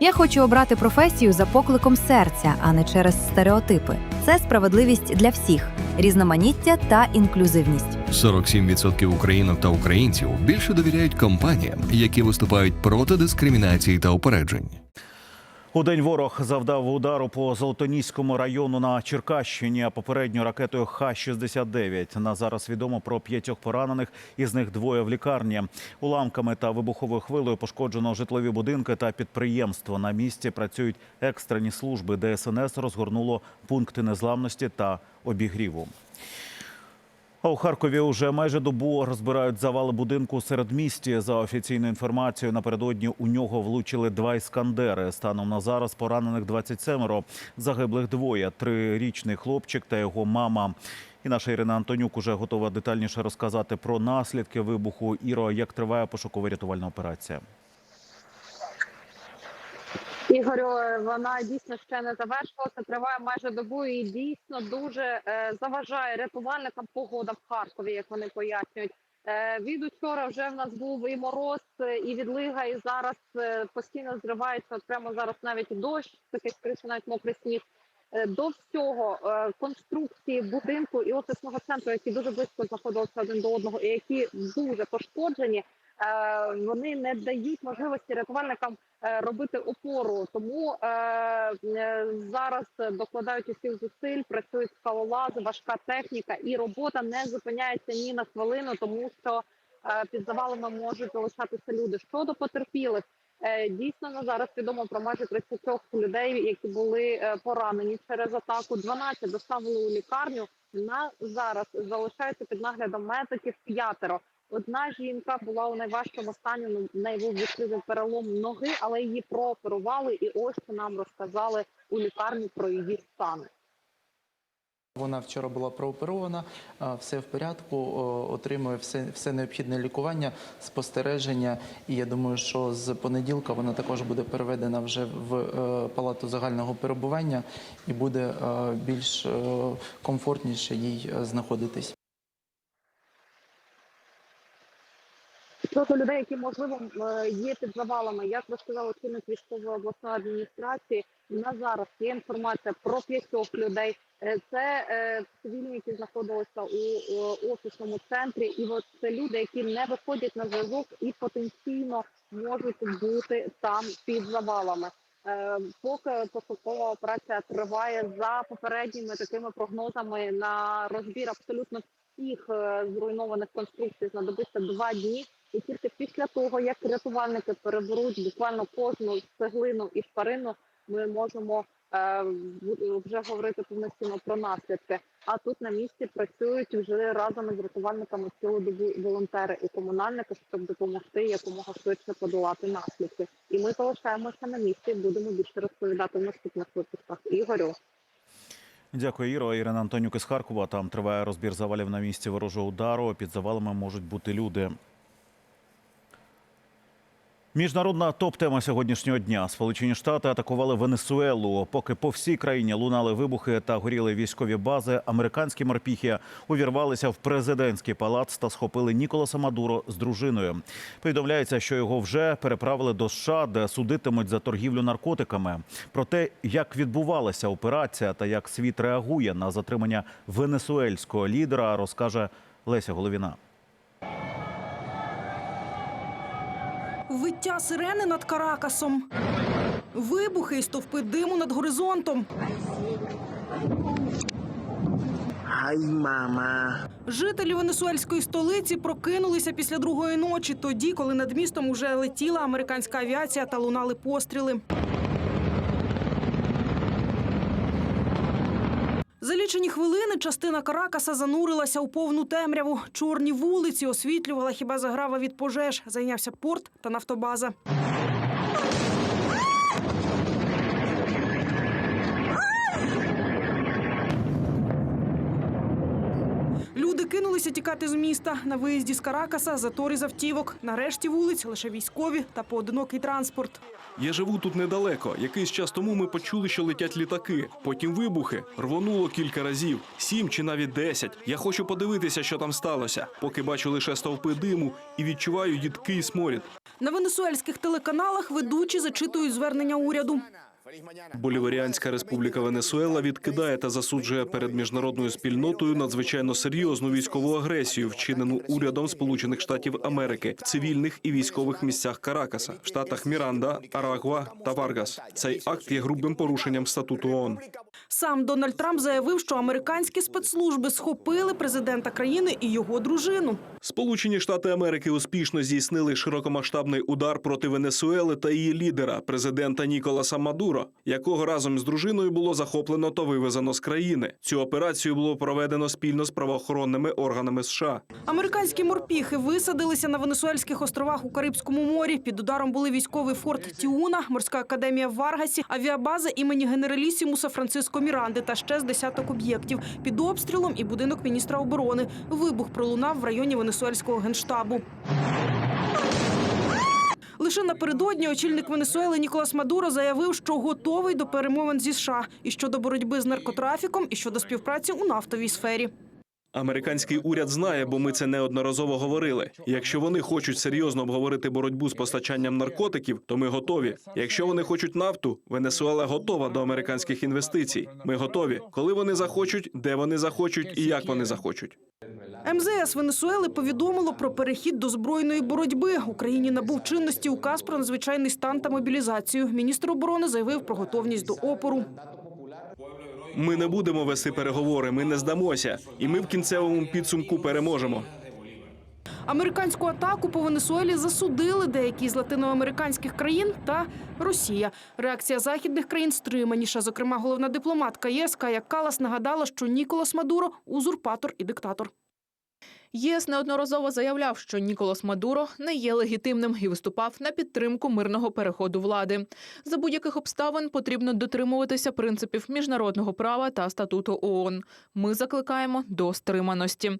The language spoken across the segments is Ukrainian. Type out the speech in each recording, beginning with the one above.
Я хочу обрати професію за покликом серця, а не через стереотипи. Це справедливість для всіх, різноманіття та інклюзивність. 47% українок та українців більше довіряють компаніям, які виступають проти дискримінації та упереджень. У день ворог завдав удару по Золотоніському району на Черкащині. а Попередньо ракетою Х-69. На зараз відомо про п'ятьох поранених, із них двоє в лікарні. Уламками та вибуховою хвилею пошкоджено житлові будинки та підприємства. На місці працюють екстрені служби. ДСНС розгорнуло пункти незламності та обігріву. А у Харкові уже майже добу розбирають завали будинку серед місті. За офіційною інформацією, напередодні у нього влучили два іскандери. Станом на зараз поранених 27, загиблих двоє. Трирічний хлопчик та його мама. І наша Ірина Антонюк уже готова детальніше розказати про наслідки вибуху. Іро, як триває пошуково-рятувальна операція? Ігорю, вона дійсно ще не завершилася. Триває майже добу і дійсно дуже е, заважає рятувальникам погода в Харкові, як вони пояснюють. Е, від учора вже в нас був і мороз, і відлига, і зараз е, постійно зривається. От прямо зараз навіть дощ, такий скоріше навіть мокрий сніг. До всього конструкції будинку і офісного центру, які дуже близько знаходилися один до одного, і які дуже пошкоджені, вони не дають можливості рятувальникам робити опору. Тому е, е, зараз докладають усіх зусиль, працюють скалолази, важка техніка, і робота не зупиняється ні на хвилину, тому що е, під завалами можуть залишатися люди. Щодо потерпілих. Е, Дійсно на зараз відомо про майже 30 людей, які були е, поранені через атаку. 12 доставили у лікарню. На зараз залишаються під наглядом медиків п'ятеро. Одна жінка була у найважчому стані. ну, В неї був відкритий перелом ноги, але її прооперували. І ось нам розказали у лікарні про її стан. Вона вчора була прооперована, все в порядку, отримує все, все необхідне лікування, спостереження. І я думаю, що з понеділка вона також буде переведена вже в е, палату загального перебування і буде е, більш е, комфортніше їй знаходитись. Щодо людей, які можливо е, є під завалами, як розказав очільник військової обласної адміністрації, на зараз є інформація про п'ятьох людей. Е, Це е, цивільні, які знаходилися у е, офісному центрі, і от це люди, які не виходять на зв'язок і потенційно можуть бути там під завалами. Е, Поки пошукова операція триває за попередніми такими прогнозами на розбір абсолютно всіх е, зруйнованих конструкцій знадобиться два дні. І тільки після того, як рятувальники переберуть буквально кожну цеглину і шпарину, ми можемо е, вже говорити повноцінно про наслідки. А тут на місці працюють вже разом із рятувальниками цілу добу волонтери і комунальники, щоб допомогти якомога швидше подолати наслідки. І ми залишаємося на місці. Будемо більше розповідати в наступних випусках. Ігорю. Дякую, Іро. Ірина Антонюк із Харкова. Там триває розбір завалів на місці ворожого удару. Під завалами можуть бути люди. Міжнародна топ-тема сьогоднішнього дня. Сполучені Штати атакували Венесуелу. Поки по всій країні лунали вибухи та горіли військові бази, американські морпіхи увірвалися в президентський палац та схопили Ніколаса Мадуро з дружиною. Повідомляється, що його вже переправили до США, де судитимуть за торгівлю наркотиками. Про те, як відбувалася операція та як світ реагує на затримання венесуельського лідера, розкаже Леся Головіна. Виття сирени над Каракасом. Вибухи і стовпи диму над горизонтом. Ай, мама. Жителі венесуельської столиці прокинулися після другої ночі, тоді, коли над містом уже летіла американська авіація та лунали постріли. За лічені хвилини частина Каракаса занурилася у повну темряву. Чорні вулиці освітлювала хіба заграва від пожеж. Зайнявся порт та нафтобаза. Кинулися тікати з міста. На виїзді з Каракаса затори з автівок. Нарешті вулиць лише військові та поодинокий транспорт. Я живу тут недалеко. Якийсь час тому ми почули, що летять літаки. Потім вибухи. Рвонуло кілька разів, сім чи навіть десять. Я хочу подивитися, що там сталося. Поки бачу лише стовпи диму і відчуваю їдкий сморід. На венесуельських телеканалах ведучі зачитують звернення уряду. Боліваріанська республіка Венесуела відкидає та засуджує перед міжнародною спільнотою надзвичайно серйозну військову агресію, вчинену урядом Сполучених Штатів Америки в цивільних і військових місцях Каракаса, в штатах Міранда, Арагуа та Варгас. Цей акт є грубим порушенням статуту ООН. Сам Дональд Трамп заявив, що американські спецслужби схопили президента країни і його дружину. Сполучені Штати Америки успішно здійснили широкомасштабний удар проти Венесуели та її лідера, президента Ніколаса Мадуро, якого разом з дружиною було захоплено та вивезено з країни. Цю операцію було проведено спільно з правоохоронними органами США. Американські морпіхи висадилися на Венесуельських островах у Карибському морі. Під ударом були військовий форт Тіуна, морська академія в Варгасі, авіабаза імені генералісімуса Франциско Міранди та ще з десяток об'єктів. Під обстрілом і будинок міністра оборони. Вибух пролунав в районі Венесуельського генштабу. Лише напередодні очільник Венесуели Ніколас Мадуро заявив, що готовий до перемовин зі США і щодо боротьби з наркотрафіком, і щодо співпраці у нафтовій сфері. Американський уряд знає, бо ми це неодноразово говорили. Якщо вони хочуть серйозно обговорити боротьбу з постачанням наркотиків, то ми готові. Якщо вони хочуть нафту, Венесуела готова до американських інвестицій. Ми готові. Коли вони захочуть, де вони захочуть і як вони захочуть. МЗС Венесуели повідомило про перехід до збройної боротьби. Україні набув чинності указ про надзвичайний стан та мобілізацію. Міністр оборони заявив про готовність до опору. Ми не будемо вести переговори, ми не здамося, і ми в кінцевому підсумку переможемо. Американську атаку по Венесуелі засудили деякі з латиноамериканських країн та Росія. Реакція західних країн стриманіша. Зокрема, головна дипломатка ЄС Кая Калас нагадала, що Ніколас Мадуро узурпатор і диктатор. ЄС неодноразово заявляв, що Ніколас Мадуро не є легітимним і виступав на підтримку мирного переходу влади. За будь-яких обставин потрібно дотримуватися принципів міжнародного права та статуту ООН. Ми закликаємо до стриманості.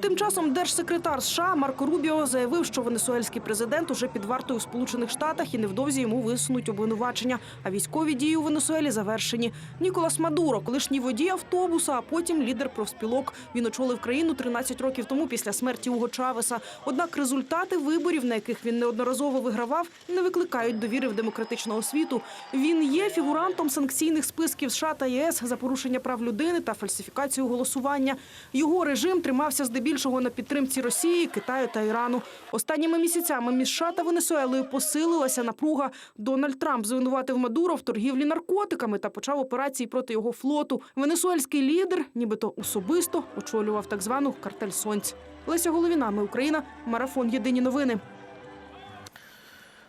Тим часом держсекретар США Марко Рубіо заявив, що венесуельський президент уже під вартою в Сполучених Штатах і невдовзі йому висунуть обвинувачення. А військові дії у Венесуелі завершені. Ніколас Мадуро, колишній водій автобуса, а потім лідер профспілок. Він очолив країну 13 років тому після смерті Уго Чавеса. Однак результати виборів, на яких він неодноразово вигравав, не викликають довіри в демократичного світу. Він є фігурантом санкційних списків США та ЄС за порушення прав людини та фальсифікацію голосування. Його режим тримався здебільшого на підтримці Росії, Китаю та Ірану. Останніми місяцями між США та Венесуелою посилилася напруга. Дональд Трамп звинуватив Мадуро в торгівлі наркотиками та почав операції проти його флоту. Венесуельський лідер, нібито особисто, очолював так звану картель сонць. Леся Головіна, ми Україна, марафон Єдині новини.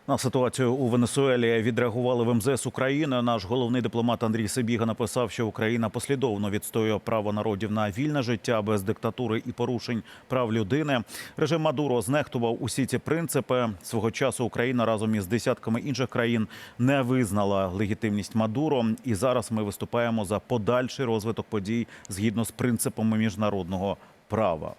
На ситуацію у Венесуелі відреагували в МЗС України. Наш головний дипломат Андрій Сибіга написав, що Україна послідовно відстоює право народів на вільне життя без диктатури і порушень прав людини. Режим Мадуро знехтував усі ці принципи. Свого часу Україна разом із десятками інших країн не визнала легітимність Мадуро. І зараз ми виступаємо за подальший розвиток подій згідно з принципами міжнародного права.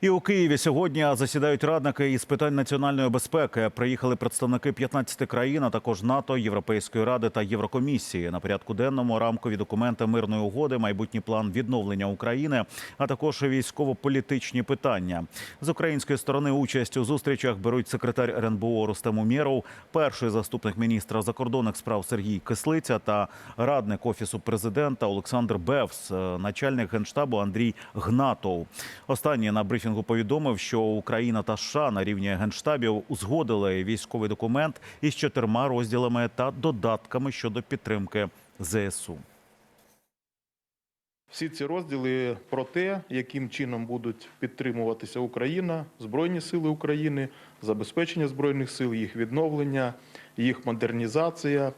І у Києві сьогодні засідають радники із питань національної безпеки. Приїхали представники 15 країн, а також НАТО, Європейської ради та Єврокомісії. На порядку денному рамкові документи мирної угоди, майбутній план відновлення України, а також військово-політичні питання. З української сторони участь у зустрічах беруть секретар РНБО Рустем Умєров, перший заступник міністра закордонних справ Сергій Кислиця та радник офісу президента Олександр Бевс, начальник генштабу Андрій Гнатов. Останній на брифінгу повідомив, що Україна та США на рівні генштабів узгодили військовий документ із чотирма розділами та додатками щодо підтримки ЗСУ. Всі ці розділи про те, яким чином будуть підтримуватися Україна, Збройні сили України, забезпечення збройних сил, їх відновлення, їх модернізація,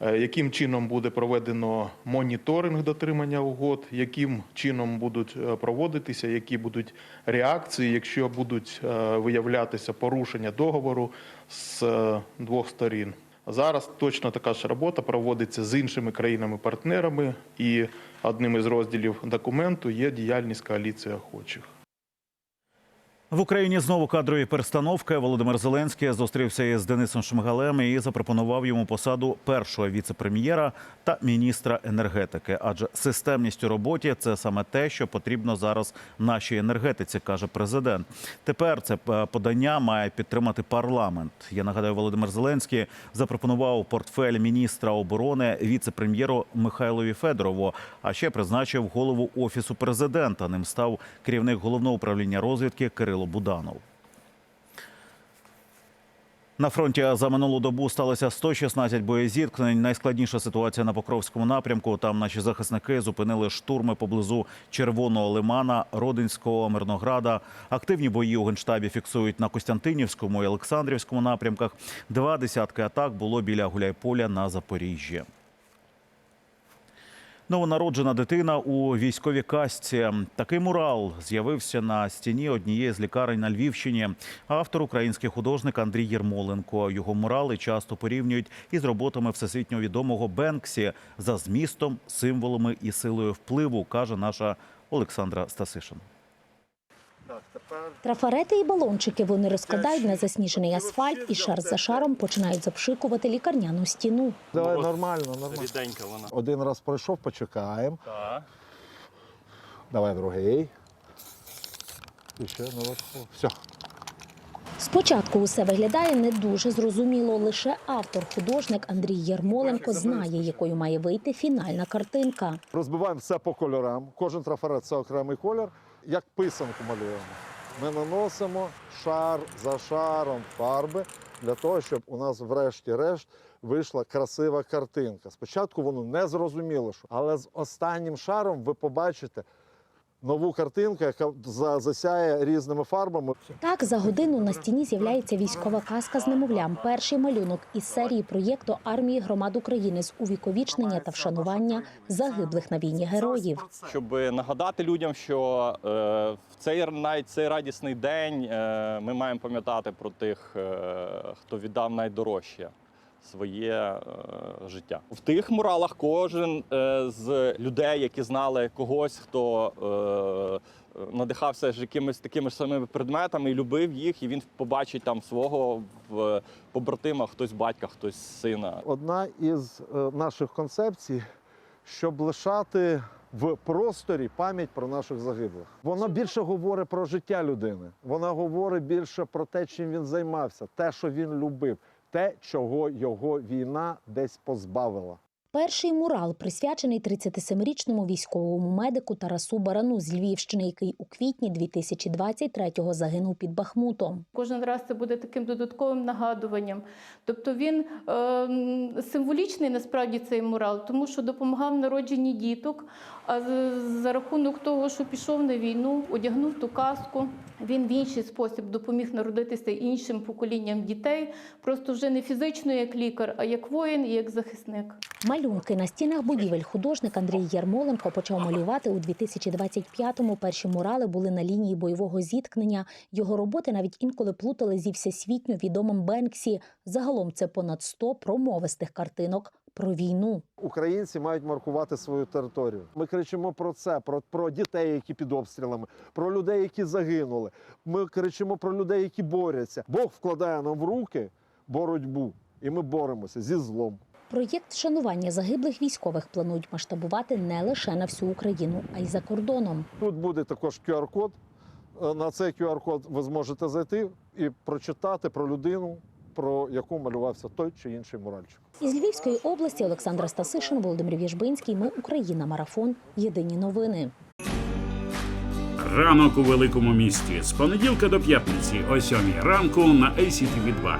яким чином буде проведено моніторинг дотримання угод, яким чином будуть е, проводитися, які будуть реакції, якщо будуть е, виявлятися порушення договору з е, двох сторін. Зараз точно така ж робота проводиться з іншими країнами-партнерами, і одним із розділів документу є діяльність коаліції охочих. В Україні знову кадрові перестановки. Володимир Зеленський зустрівся із Денисом Шмигалем і запропонував йому посаду першого віце-прем'єра та міністра енергетики. Адже системність у роботі це саме те, що потрібно зараз нашій енергетиці, каже президент. Тепер це е, подання має підтримати парламент. Я нагадаю, Володимир Зеленський запропонував портфель міністра оборони віце-прем'єру Михайлові Федорову. А ще призначив голову офісу президента. Ним став керівник головного управління розвідки Кирило Буданов. На фронті за минулу добу сталося 116 боєзіткнень. Найскладніша ситуація на Покровському напрямку. Там наші захисники зупинили штурми поблизу Червоного лимана, Родинського, Мирнограда. Активні бої у генштабі фіксують на Костянтинівському і Олександрівському напрямках. Два десятки атак було біля Гуляйполя на Запоріжжі. Новонароджена дитина у військовій касці. Такий мурал з'явився на стіні однієї з лікарень на Львівщині. Автор український художник Андрій Єрмоленко. Його мурали часто порівнюють із роботами всесвітньо відомого Бенксі за змістом, символами і силою впливу, каже наша Олександра Стасишин. Трафарети і балончики вони розкладають на засніжений асфальт і шар за шаром починають запшикувати лікарняну стіну. Давай нормально, нормально. Один раз пройшов, почекаємо. Давай другий. І ще наверху. Все. Спочатку усе виглядає не дуже зрозуміло. Лише автор, художник Андрій Єрмоленко знає, якою має вийти фінальна картинка. Розбиваємо все по кольорам. Кожен трафарет це окремий колір. Як писанку малюємо. Ми наносимо шар за шаром фарби для того, щоб у нас врешті-решт вийшла красива картинка. Спочатку воно не зрозуміло, але з останнім шаром ви побачите нову картинку, яка за- засяє різними фарбами. Так, за годину на стіні з'являється військова казка з немовлям. Перший малюнок із серії проєкту армії громад України з увіковічнення та вшанування загиблих на війні героїв. щоб нагадати людям, що е, в цей навіть цей радісний день е, ми маємо пам'ятати про тих, е, хто віддав найдорожче своє е, життя. В тих муралах кожен е, з людей, які знали когось, хто е, надихався ж якимись такими ж самими предметами і любив їх, і він побачить там свого в побратима, хтось батька, хтось сина. Одна із наших концепцій, щоб лишати в просторі пам'ять про наших загиблих. Вона більше говорить про життя людини. Вона говорить більше про те, чим він займався, те, що він любив, те, чого його війна десь позбавила. Перший мурал присвячений 37-річному військовому медику Тарасу Барану з Львівщини, який у квітні 2023-го загинув під Бахмутом. Кожен раз це буде таким додатковим нагадуванням. Тобто він е, символічний насправді цей мурал, тому що допомагав народженні діток. А за рахунок того, що пішов на війну, одягнув ту каску, він в інший спосіб допоміг народитися іншим поколінням дітей, просто вже не фізично як лікар, а як воїн і як захисник. Малюнки на стінах будівель художник Андрій Ярмоленко почав малювати у 2025-му. Перші мурали були на лінії бойового зіткнення. Його роботи навіть інколи плутали зі всесвітньо відомим Бенксі. Загалом це понад 100 промовистих картинок про війну. Українці мають маркувати свою територію. Ми кричимо про це, про, про дітей, які під обстрілами, про людей, які загинули. Ми кричимо про людей, які борються. Бог вкладає нам в руки боротьбу, і ми боремося зі злом. Проєкт шанування загиблих військових планують масштабувати не лише на всю Україну, а й за кордоном. Тут буде також QR-код. Е, На цей QR-код ви зможете зайти і прочитати про людину, про яку малювався той чи інший муральчик. Із Львівської області Олександра Стасишин, Володимир Віжбинський. Ми Україна. Марафон. Єдині новини. Ранок у великому місті з понеділка до п'ятниці о 7 ранку на ACTV 2